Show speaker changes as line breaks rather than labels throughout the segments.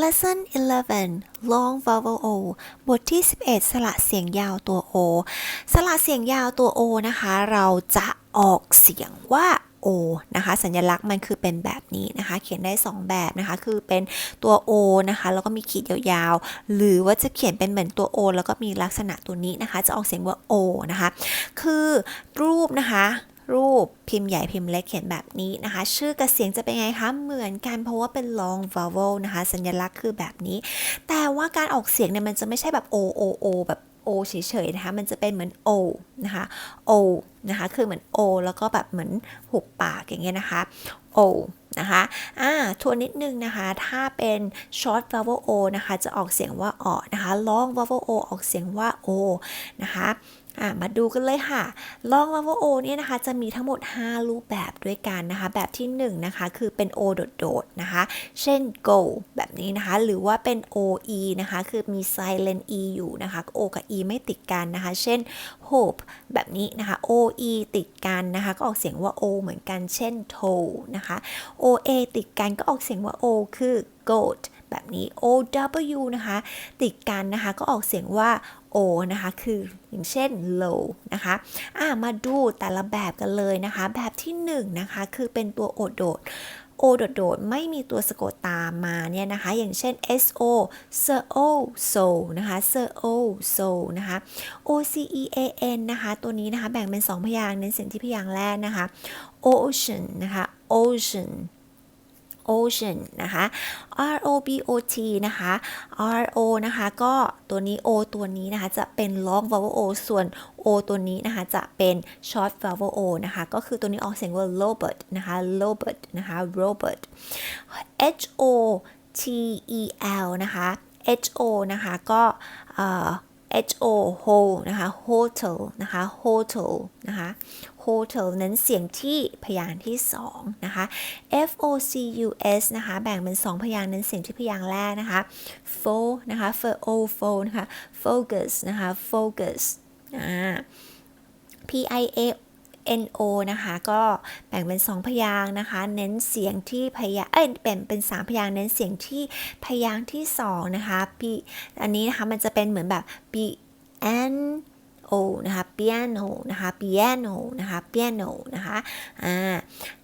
Lesson 11 Long vowel O บทที่ 11 สระเสียงยาวตัว O สระเสียงยาวตัว O นะคะ เราจะออกเสียงว่า O นะคะ สัญลักษณ์มันคือเป็นแบบนี้นะคะ เขียนได้ 2 แบบนะคะ คือเป็นตัว O นะคะ แล้วก็มีขีดยาวๆ หรือว่าจะเขียนเป็นเหมือนตัว O แล้วก็มีลักษณะตัวนี้นะคะ จะออกเสียงว่า O นะคะ คือรูปนะคะ รูปพิมพ์ใหญ่พิมพ์เล็กเขียนแบบนี้นะคะ ชื่อกับเสียงจะเป็นไงคะ เหมือนกันเพราะว่าเป็น long vowel นะคะ สัญลักษณ์คือแบบนี้ แต่ว่าการออกเสียงเนี่ยมันจะไม่ใช่แบบ o o o แบบ o เฉยๆนะคะ มันจะเป็นเหมือน o นะคะ o นะคะ คือเหมือน o แล้วก็แบบเหมือนหุบปากอย่างเงี้ยนะคะ o นะคะอ่าทวนนิดนึงนะคะ ถ้าเป็น short vowel o นะคะ จะออกเสียงว่าออนะคะ long vowel o ออกเสียงว่า o นะคะ อ่ามาดูกันเลยค่ะ long vowel o เนี่ยนะคะจะมีทั้งหมด 5 รูปแบบด้วยกันนะคะ แบบที่1นะคะคือเป็น o โดดๆนะคะ เช่น go แบบนี้นะคะ หรือว่าเป็น o e นะคะ คือมี silent e อยู่นะคะ o กับ e ไม่ติดกันนะคะ เช่น hope แบบนี้นะคะ o e ติดกันนะคะ ก็ออกเสียงว่า o เหมือนกัน เช่น toe นะคะ o a ติดกันก็ออกเสียงว่า o คือ goat แบบนี้ o w นะคะ ติดกันนะคะก็ออกเสียงว่า o นะคะคืออย่างเช่น low นะคะอ่ามาดูแต่ละแบบกันเลยนะคะ แบบที่1นงนะคะคือเป็นตัวโอดโดดโอโดดไม่มีตัวสะกดตามมาเนี่ยนะคะ อย่างเช่น s o s o so นะคะ s o so นะคะ o c e a n นะคะ ตัวนี้นะคะ แบ่งเป็น 2 พยางค์เน้นเสียงที่พยางค์แรกนะคะ ocean นะคะ ocean ocean นะคะ r o b o t นะคะ r o นะคะก็ตัวนี้ o ตัวนี้นะคะจะเป็น long vowel o ส่วน o ตัวนี้นะคะจะเป็น short vowel o นะคะก็คือตัวนี้ออกเสียงว่า robert นะคะ robert นะคะ robert h o t e l นะคะ h o นะคะก็ H O hole นะคะ hotel นะคะ hotel นะคะ hotel นั้นเสียงที่พยางค์ที่2นะคะ F O C U S นะคะ แบ่งเป็น 2 พยางค์นั้นเสียงที่พยางค์แรกนะคะ f o นะคะ f o f o นะคะ focus นะคะ focus อ่า P I A N O นะคะ ก็แบ่งเป็น 2 พยางค์นะคะ เน้นเสียงที่พยางเอ้ยแบ่งเป็น 3 พยางค์เน้นเสียงที่พยางค์ที่ 2 นะคะ P อันนี้นะคะ มันจะเป็นเหมือนแบบ P N O นะคะ piano นะคะ piano นะคะ piano นะคะอ่า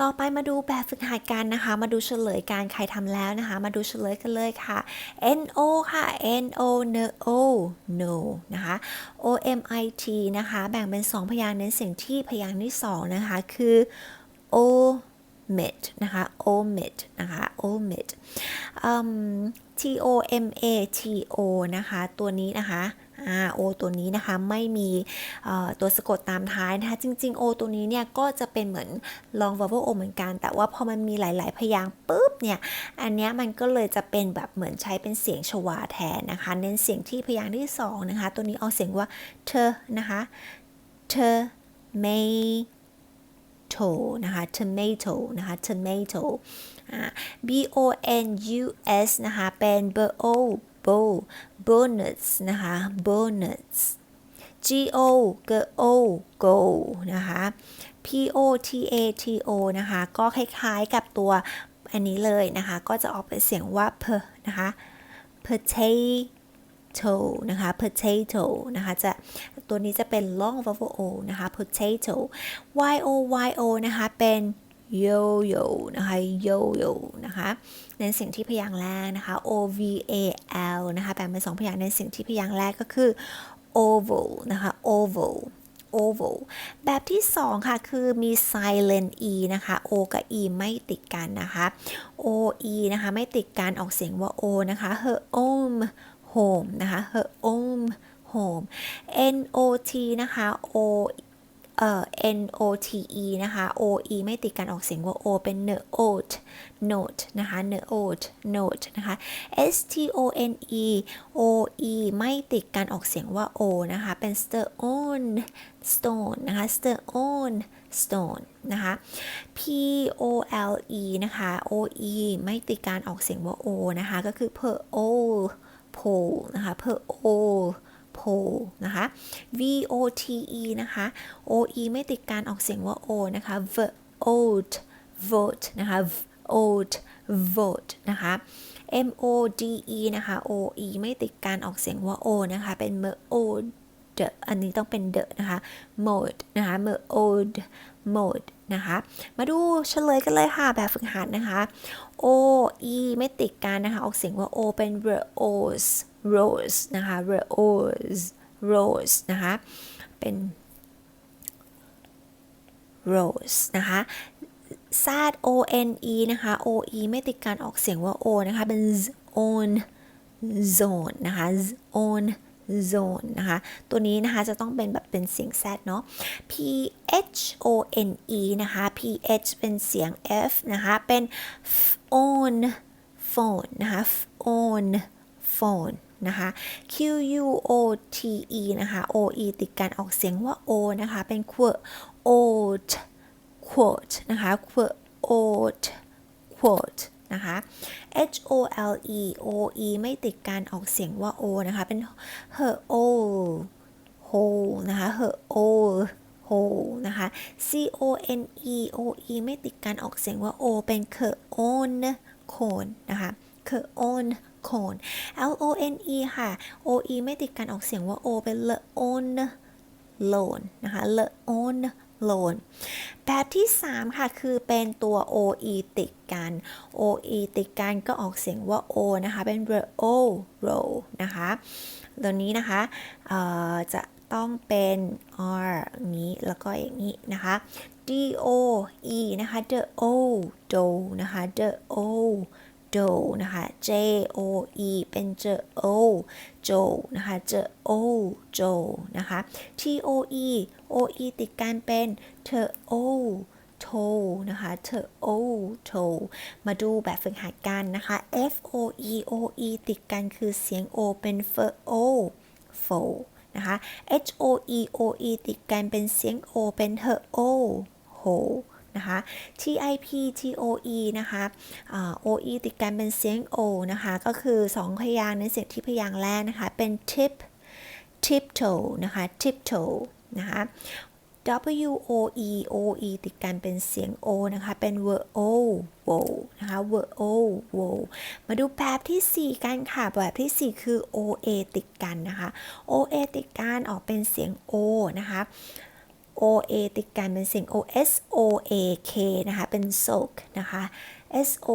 ต่อไปมาดูแบบฝึกหัดกันนะคะ มาดูเฉลยการใครทำแล้วนะคะ มาดูเฉลยกันเลยค่ะ N O ค่ะ N O no no นะคะ O M I T นะคะ แบ่งเป็น 2 พยางค์เน้นเสียงที่พยางค์ที่ 2 นะคะ คือ omit นะคะ omit นะคะ omit T O M A T O นะคะ ตัวนี้นะคะ O ตัวนี้นะคะไม่มีตัวสะกดตามท้ายนะคะจริง ๆ O ตัวนี้เนี่ยก็จะเป็นเหมือน long vowel O เหมือนกัน แต่ว่าพอมันมีหลาย ๆ พยางค์ปุ๊บเนี่ยอันเนี้ยมันก็เลยจะเป็นแบบเหมือนใช้เป็นเสียงชวาแทนนะคะ เน้นเสียงที่พยางค์ที่2นะคะตัวนี้ออกเสียงว่าเธอนะคะเธอ tomato นะคะ tomato นะคะ tomato b o n u s นะคะ เป็น b o bo bonus นะคะ bonus g o g o go นะคะ p o t a t o นะคะ ก็คล้ายๆกับตัวอันนี้เลยนะคะ ก็จะออกเป็นเสียงว่า p นะคะ potato นะคะ potato นะคะ จะตัวนี้จะเป็น long vowel o นะคะ potato y o y o นะคะ เป็น yo yo นะคะ yo yo นะคะในสียงที่พยางค์แรกนะคะ o v a l นะคะแบ่งเป็นสองพยางค์ในสียงที่พยางค์แรกก็คือ oval นะคะ oval oval แบบที่ 2 ค่ะ คือมี silent e นะคะ o กับ e ไม่ติดกันนะคะ o e นะคะ ไม่ติดกันออกเสียงว่า o นะคะ her home home นะคะ her home home n o t นะคะ o เอ่อ n o t e นะคะ o e ไม่ติดกันออกเสียงว่า o เป็น n o t note นะคะ n o t note นะคะ s t o n e o e ไม่ติดกันออกเสียงว่า o นะคะ เป็น stone stone นะคะ stone stone นะคะ p o l e นะคะ o e ไม่ติดการออกเสียงว่า o นะคะ ก็คือ per o pole นะคะ per o pole นะคะ v o t e นะคะ o e ไม่ติดการออกเสียงว่า o นะคะ vote vote นะคะ vote vote นะคะ M O D E นะคะ O E ไม่ติดการออกเสียงว่า O นะคะ เป็น m o d อันนี้ต้องเป็น the นะคะ mode นะคะ m o d mode นะคะ มาดูเฉลยกันเลยค่ะ แบบฝึกหัดนะคะ O E ไม่ติดกันนะคะ ออกเสียงว่า O เป็น rose rose นะคะ rose rose นะคะ เป็น rose นะคะ z o n e นะคะ o e ไม่ติดการออกเสียงว่า o นะคะ เป็น zone zone นะคะ zone zone นะคะ ตัวนี้นะคะจะต้องเป็นแบบเป็นเสียง z เนาะ p h o n e นะคะ p h เป็นเสียง f นะคะ เป็น phone phone นะคะ phone phone นะคะ q u o t e นะคะ o e ติดการออกเสียงว่า o นะคะ เป็น quote old quote นะคะ quote quote นะคะ h o l e o e ไม่ติดการออกเสียงว่า o นะคะ เป็น her o hole นะคะ her o hole นะคะ c o n e o e ไม่ติดการออกเสียงว่า o เป็น her own cone นะคะ her own cone l o n e ค่ะ o e ไม่ติดการออกเสียงว่า o เป็น the own loan นะคะ the own loan แบบที่ 3 ค่ะ คือเป็นตัว OE ติดกัน OE ติดกันก็ออกเสียงว่า O นะคะ เป็น RO ro นะคะ ตัวนี้นะคะจะต้องเป็น R อย่างนี้ แล้วก็อย่างนี้นะคะ D O E นะคะ the O do นะคะ the O do นะคะ J O E เป็น J O j o นะคะ J O j o นะคะ T O E O E ติดกันเป็น T O t o นะคะ T O t o มาดูแบบฝึกหัดกันนะคะ F O E O E ติดกันคือเสียง O เป็น F O f o นะคะ H O E O E ติดกันเป็นเสียง O เป็น H O ho นะคะ TIP TOE นะคะ OE ติดกันเป็นเสียง O นะคะ ก็คือ 2 พยางค์ในเสียงที่พยางค์แรกนะคะ เป็น tip tiptoe นะคะ tiptoe นะคะ W O E O E ติดกันเป็นเสียง O นะคะ เป็น w o w o นะคะ w o w o มาดูแบบที่ 4 กันค่ะ แบบที่ 4 คือ O A ติดกันนะคะ O A ติดกันออกเป็นเสียง O นะคะ O A ติดกันเป็นเสียง O S O A K นะคะ เป็น soak นะคะ S O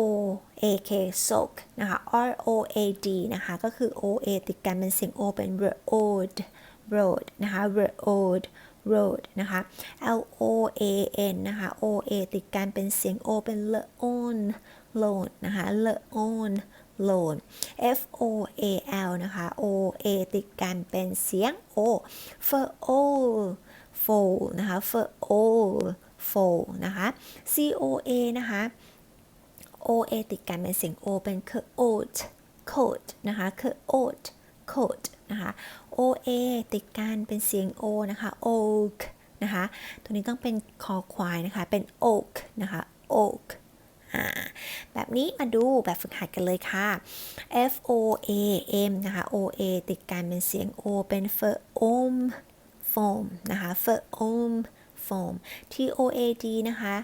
A K soak นะคะ R O A D นะคะ ก็คือ O A ติดกันเป็นเสียง O เป็น road road นะคะ road road นะคะ L O A N นะคะ O A ติดกันเป็นเสียง O เป็น loan loan นะคะ loan loan F O A L นะคะ O A ติดกันเป็นเสียง O for all fold นะคะ for all fold นะคะ C O A นะคะ O A ติดกันเป็นเสียง O เป็น coat coat นะคะ coat coat นะคะ O A ติดกันเป็นเสียง O นะคะ oak นะคะ ตัวนี้ต้องเป็นคอควายนะคะ เป็น oak นะคะ oak แบบนี้มาดูแบบฝึกหัดกันเลยค่ะ F O A M นะคะ O A ติดกันเป็นเสียง O เป็น for om foam นะคะ for om foam T O A D นะคะ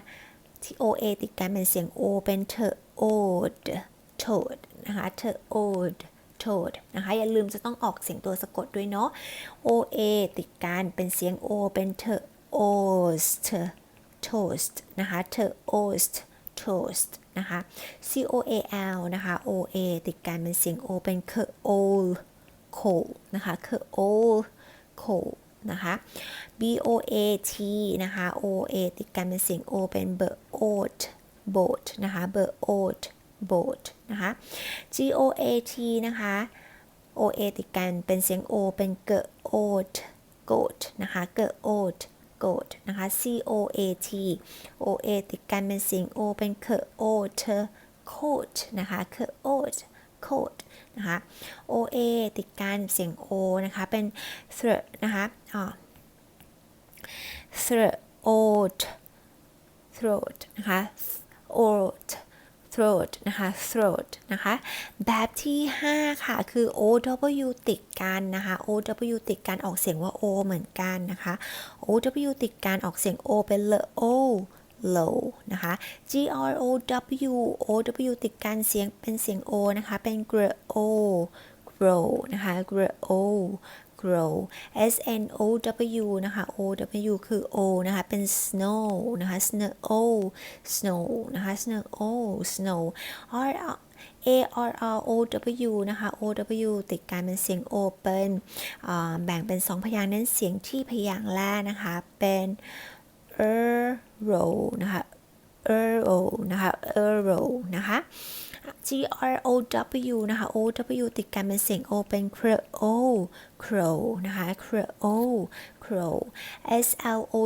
T O A ติดกันเป็นเสียง O เป็น t o d toad นะคะ t o d toad นะคะ อย่าลืมจะต้องออกเสียงตัวสะกดด้วยเนาะ O A ติดกันเป็นเสียง O เป็น t oast toast นะคะ t oast toast นะคะ C O A L นะคะ O A ติดกันเป็นเสียง O เป็น c o l coal นะคะ c o l coal นะคะ B O A T นะคะ O A ติดกันเป็นเสียง O เป็น b o a t boat นะคะ b o a t boat นะคะ G O A T นะคะ O A ติดกันเป็นเสียง O เป็น g o a t goat นะคะ g o a t goat นะคะ C O A T O A ติดกันเป็นเสียง O เป็น c o a t coat นะคะ c o a t coat นะคะ O A ติดกันเสียง O นะคะ เป็น throat นะคะอ่า throat throat นะคะ oat throat นะคะ throat นะคะ แบบที่ 5 ค่ะ คือ OW ติดกันนะคะ OW ติดกันออกเสียงว่า O เหมือนกันนะคะ OW ติดกันออกเสียง O เป็น l o low นะคะ G R O W O W ติดกันเสียงเป็นเสียง O นะคะ เป็น grow grow นะคะ grow grow S N O W นะคะ O W คือ O นะคะ เป็น snow นะคะ snow snow นะคะ snow snow R A R R O W นะคะ O W ติดกันเป็นเสียง O เป็นแบ่งเป็นสองพยางค์เน้นเสียงที่พยางค์แรกนะคะ เป็น earrow นะคะ earrow นะคะ earrow นะคะ G R O W นะคะ O W ติดกันเป็นเสียง O เป็น crow crow นะคะ crow crow S L O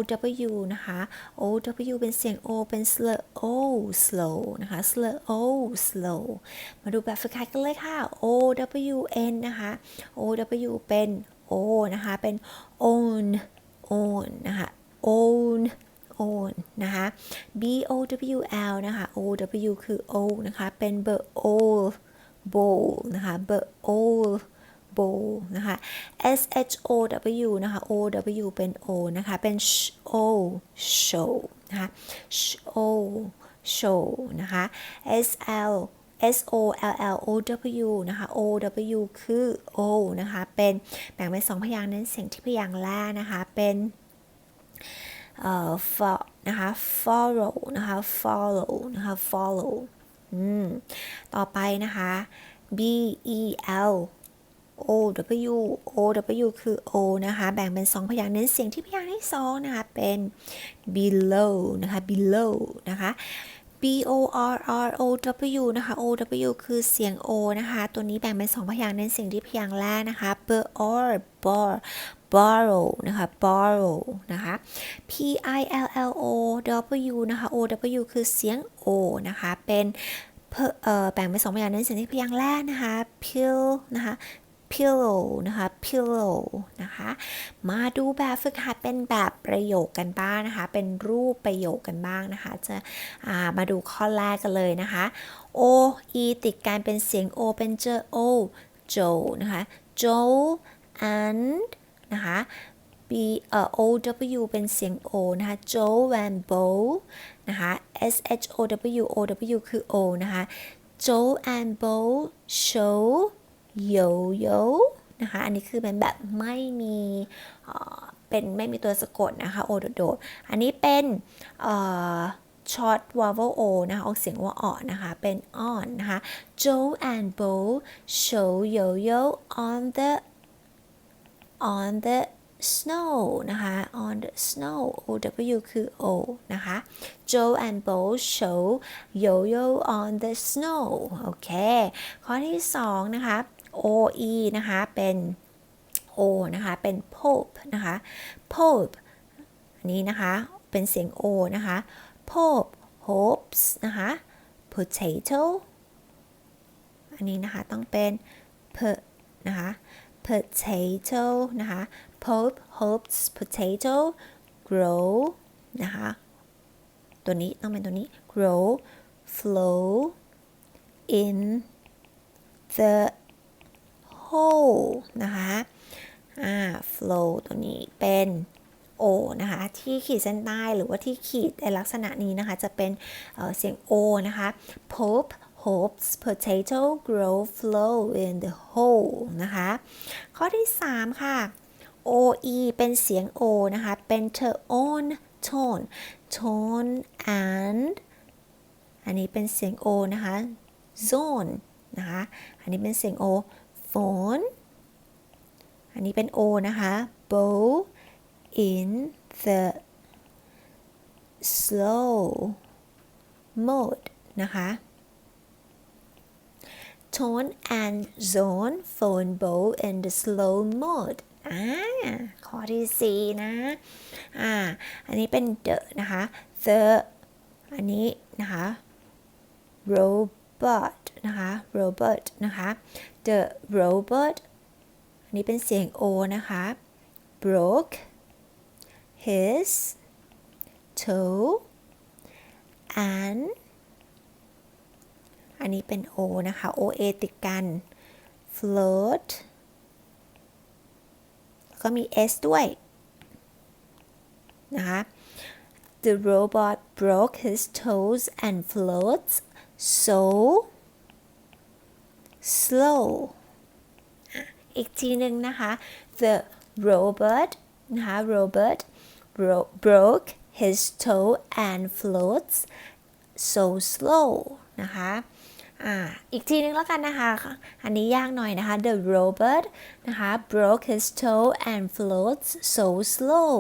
W นะคะ O W เป็นเสียง O เป็น slow slow นะคะ slow slow มาดูแบบฝึกหัดกันเลยค่ะ O W N นะคะ O W เป็น O นะคะ เป็น own own นะคะ own own นะคะ B O W L นะคะ O W คือ O นะคะ เป็น b o bowl นะคะ b o bowl นะคะ S H O W นะคะ O W เป็น O นะคะ เป็น show show นะคะ show show นะคะ S L S O L L O W นะคะ O W คือ O นะคะ เป็นแบ่งเป็นสองพยางค์เน้นเสียงที่พยางค์แรกนะคะ เป็น เอ่อ for นะคะ follow นะคะ follow นะคะ follow อืม ต่อไปนะคะ B E L O W O W คือ O นะคะ แบ่งเป็นสองพยางค์เน้นเสียงที่พยางค์ที่สองนะคะ เป็น below นะคะ below นะคะ B O R R O W นะคะ O W คือเสียง O นะคะ ตัวนี้แบ่งเป็นสองพยางค์เน้นเสียงที่พยางค์แรกนะคะ b or bor borrow นะคะ borrow นะคะ P I L L O W นะคะ O W คือเสียง O นะคะ เป็นแบ่งเป็นสองพยางค์เน้นเสียงที่พยางค์แรกนะคะ pill นะคะ pillow นะคะ pillow นะคะ มาดูแบบฝึกหัดเป็นแบบประโยคกันบ้างนะคะ เป็นรูปประโยคกันบ้างนะคะ จะามาดูข้อแรกกันเลยนะคะ O E ติดกันเป็นเสียง O เป็นเจอ O Joe นะคะ Joe and นะคะ B เอ่อ O W เป็นเสียง O นะคะ Joe and Bo นะคะ S H O W O W คือ O นะคะ Joe and Bo show yo yo นะคะอันนี้คือเป็นแบบไม่มีเป็นไม่มีตัวสะกดนะคะ O โดดอันนี้เป็นเอ่อ short vowel o นะคะออกเสียงว่าอ่อนนะคะเป็น on นะคะ Joe and Bo show yo yo on the on the snow นะคะ on the snow O W คือ O นะคะ Joe and Bo show yo-yo on the snow โอเค ข้อที่สองนะคะ O E นะคะ เป็น O นะคะ เป็น Pope นะคะ Pope อันนี้นะคะ เป็นเสียง O นะคะ Pope hopes นะคะ potato อันนี้นะคะ ต้องเป็น p นะคะ potato นะคะ Pope hopes potato grow นะคะ ตัวนี้ต้องเป็นตัวนี้ grow flow in the hole นะคะอ่า flow ตัวนี้เป็น O นะคะที่ขีดเส้นใต้หรือว่าที่ขีดในลักษณะนี้นะคะ จะเป็นเเสียง O นะคะ Pope hopes potato grow flow in the hole นะคะ ข้อที่ 3 ค่ะ O E เป็นเสียง O นะคะ เป็น t o n tone tone and อันนี้เป็นเสียง O นะคะ zone นะคะ อันนี้เป็นเสียง O phone อันนี้เป็น O นะคะ bow in the slow mode นะคะ tone and zone phone bow in the slow mode อ่าข้อที่ 4 นะ อ่า อันนี้เป็น the นะคะ the อันนี้นะคะ robot นะคะ robot นะคะ the robot อันนี้เป็นเสียง o นะคะ broke his toe and อันนี้เป็น o นะคะ oa ติดกัน float ก็มี s ด้วย นะคะ the robot broke his toes and floats so slow อีกทีหนึ่งนะคะ the robot นะคะ robot bro- broke his toe and floats so slow นะคะอ่าอีกทีนึงแล้วกันนะคะ อันนี้ยากหน่อยนะคะ the robot นะคะ broke his toe and floats so slow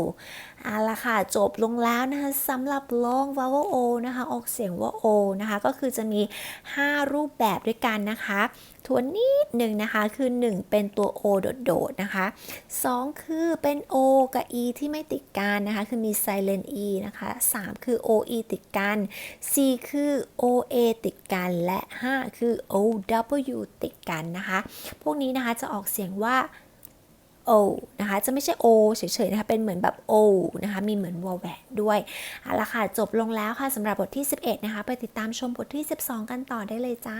เอาละค่ะ จบลงแล้วนะคะสำหรับ long vowel o นะคะ ออกเสียงว่า o นะคะ ก็คือจะมี 5 รูปแบบด้วยกันนะคะทวนนิดหนึ่งนะคะ คือ 1 เป็นตัว o โดดๆนะคะ 2 คือเป็น o กับ e ที่ไม่ติดกันนะคะ คือมี silent e นะคะ 3 คือ o e ติดกัน 4 คือ o a ติดกัน และ 5 คือ o w ติดกันนะคะ พวกนี้นะคะจะออกเสียงว่า o นะคะจะไม่ใช่ o เฉยๆนะคะเป็นเหมือนแบบ o นะคะมีเหมือนวอลแวนด้วยเอาละค่ะจบลงแล้วค่ะสำหรับบทที่ 11 นะคะไปติดตามชมบทที่ 12 กันต่อได้เลยจ้า